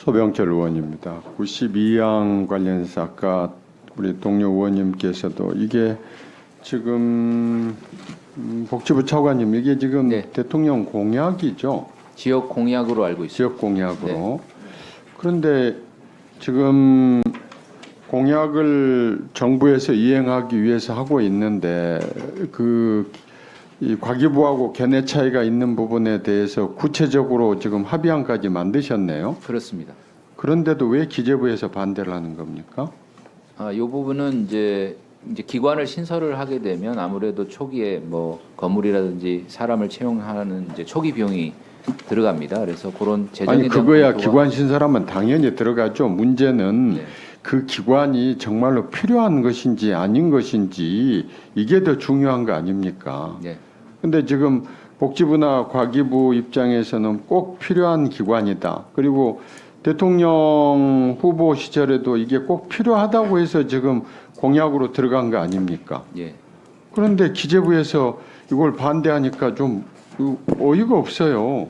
소병철 의원입니다. 92항 관련해서 아까 우리 동료 의원님께서도 이게 지금 음, 복지부 차관님 이게 지금 네. 대통령 공약이죠. 지역 공약으로 알고 있습니다. 지역 공약으로. 네. 그런데 지금 공약을 정부에서 이행하기 위해서 하고 있는데 그 이 과기부하고 견해 차이가 있는 부분에 대해서 구체적으로 지금 합의안까지 만드셨네요. 그렇습니다. 그런데도 왜 기재부에서 반대를 하는 겁니까? 아, 이 부분은 이제 이제 기관을 신설을 하게 되면 아무래도 초기에 뭐 건물이라든지 사람을 채용하는 이제 초기 비용이 들어갑니다. 그래서 그런 재정에 아니 그거야 기관 신설하면 당연히 들어가죠. 문제는 네. 그 기관이 정말로 필요한 것인지 아닌 것인지 이게 더 중요한 거 아닙니까? 네. 근데 지금 복지부나 과기부 입장에서는 꼭 필요한 기관이다. 그리고 대통령 후보 시절에도 이게 꼭 필요하다고 해서 지금 공약으로 들어간 거 아닙니까? 예. 그런데 기재부에서 이걸 반대하니까 좀 어이가 없어요.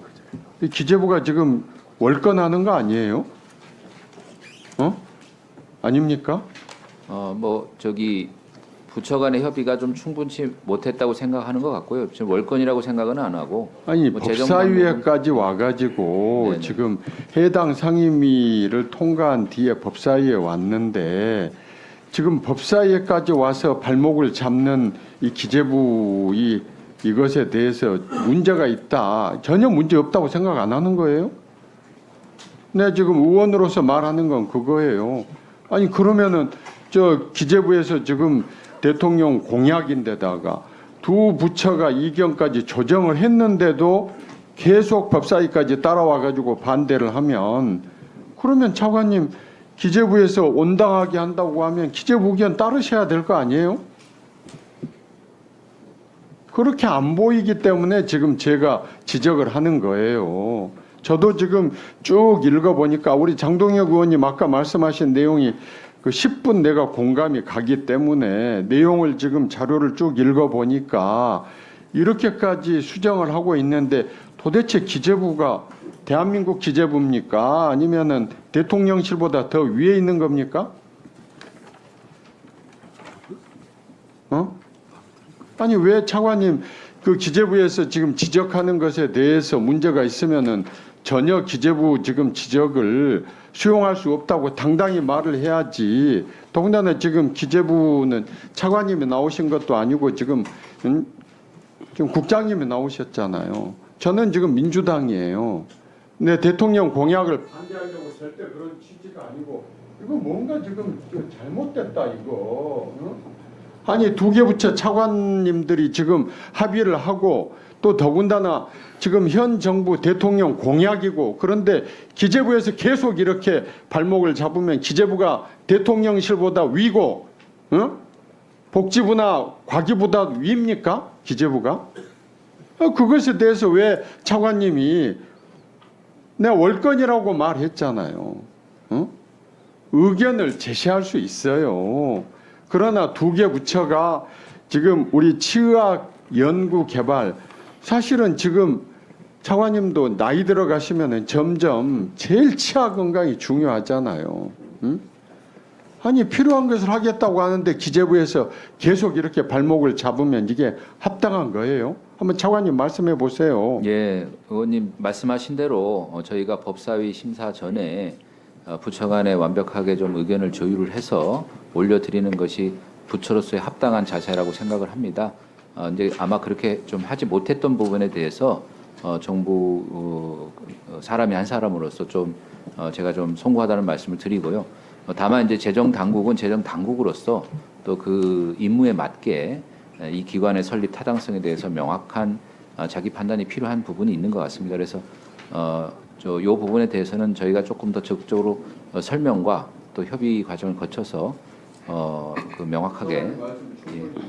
이 기재부가 지금 월권하는 거 아니에요? 어? 아닙니까? 어, 뭐 저기 부처 간의 협의가 좀 충분치 못했다고 생각하는 것 같고요. 지금 월권이라고 생각은 안 하고 아니 뭐 법사위에까지 와가지고 네네. 지금 해당 상임위를 통과한 뒤에 법사위에 왔는데 지금 법사위에까지 와서 발목을 잡는 이 기재부 이 이것에 대해서 문제가 있다 전혀 문제 없다고 생각 안 하는 거예요? 네 지금 의원으로서 말하는 건 그거예요. 아니 그러면은 저 기재부에서 지금 대통령 공약인데다가 두 부처가 이견까지 조정을 했는데도 계속 법사위까지 따라와 가지고 반대를 하면 그러면 차관님 기재부에서 온당하게 한다고 하면 기재부 의견 따르셔야 될 거 아니에요? 그렇게 안 보이기 때문에 지금 제가 지적을 하는 거예요. 저도 지금 쭉 읽어보니까 우리 장동혁 의원님 아까 말씀하신 내용이 그 10분 내가 공감이 가기 때문에 내용을 지금 자료를 쭉 읽어보니까 이렇게까지 수정을 하고 있는데 도대체 기재부가 대한민국 기재부입니까? 아니면은 대통령실보다 더 위에 있는 겁니까? 어? 아니 왜 차관님 그 기재부에서 지금 지적하는 것에 대해서 문제가 있으면은 전혀 기재부 지금 지적을 수용할 수 없다고 당당히 말을 해야지. 더군다나 지금 기재부는 차관님이 나오신 것도 아니고 지금 음, 지금 국장님이 나오셨잖아요. 저는 지금 민주당이에요. 네 대통령 공약을 반대하려고 절대 그런 취지가 아니고 이거 뭔가 지금 좀 잘못됐다 이거. 어? 아니 두 개 부처 차관님들이 지금 합의를 하고 또 더군다나 지금 현 정부 대통령 공약이고 그런데 기재부에서 계속 이렇게 발목을 잡으면 기재부가 대통령실보다 위고 어? 복지부나 과기보다 위입니까 기재부가? 어, 그것에 대해서 왜 차관님이 내가 월권이라고 말했잖아요. 어? 의견을 제시할 수 있어요. 그러나 두 개 부처가 지금 우리 치의학 연구 개발 사실은 지금 차관님도 나이 들어가시면은 점점 제일 치아 건강이 중요하잖아요. 응? 아니 필요한 것을 하겠다고 하는데 기재부에서 계속 이렇게 발목을 잡으면 이게 합당한 거예요? 한번 차관님 말씀해 보세요. 예, 의원님 말씀하신 대로 어, 저희가 법사위 심사 전에 어, 부처 간에 완벽하게 좀 의견을 조율을 해서 올려드리는 것이 부처로서의 합당한 자세라고 생각을 합니다. 어, 이제 아마 그렇게 좀 하지 못했던 부분에 대해서 어, 정부 어, 어, 사람이 한 사람으로서 좀 어, 제가 좀 송구하다는 말씀을 드리고요. 어, 다만 이제 재정 당국은 재정 당국으로서 또 그 임무에 맞게 에, 이 기관의 설립 타당성에 대해서 명확한 어, 자기 판단이 필요한 부분이 있는 것 같습니다. 그래서 어, 저요 부분에 대해서는 저희가 조금 더 적극적으로 어, 설명과 또 협의 과정을 거쳐서 어, 그 명확하게 있는데요.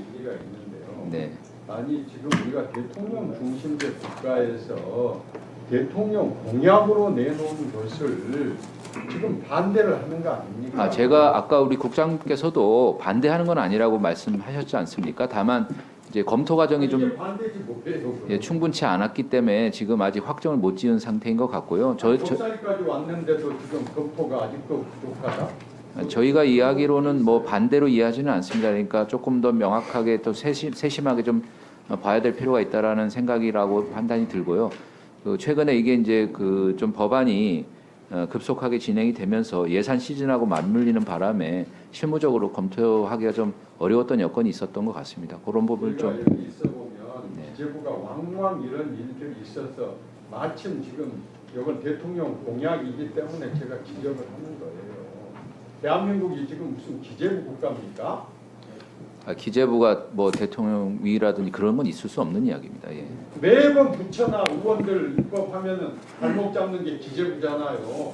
네. 아니 지금 우리가 대통령 중심제 국가에서 대통령 공약으로 내놓은 것을 지금 반대를 하는 거 아닙니까? 아, 제가 아까 우리 국장께서도 반대하는 건 아니라고 말씀하셨지 않습니까? 다만 이제 검토 과정이 좀? 예, 충분치 않았기 때문에 지금 아직 확정을 못 지은 상태인 것 같고요. 저, 저, 법사위까지 왔는데도 지금 검토가 아직도 부족하다. 저희가 이야기로는 뭐 반대로 이해하지는 않습니다. 그러니까 조금 더 명확하게 또 세심, 세심하게 좀 어, 봐야 될 필요가 있다라는 생각이라고 판단이 들고요. 그 최근에 이게 이제 그 좀 법안이 어, 급속하게 진행이 되면서 예산 시즌하고 맞물리는 바람에 실무적으로 검토하기가 좀 어려웠던 여건이 있었던 것 같습니다. 그런 부분을 좀 여기 있어 보면 네. 기재부가 왕왕 이런 일들이 있어서 마침 지금 이건 대통령 공약이기 때문에 제가 지적을 하는 거예요. 대한민국이 지금 무슨 기재부 국가입니까? 아, 기재부가 뭐 대통령 위라든지 그런 건 있을 수 없는 이야기입니다. 예. 매번 부처나 의원들 입법하면은 발목 잡는 게 기재부잖아요.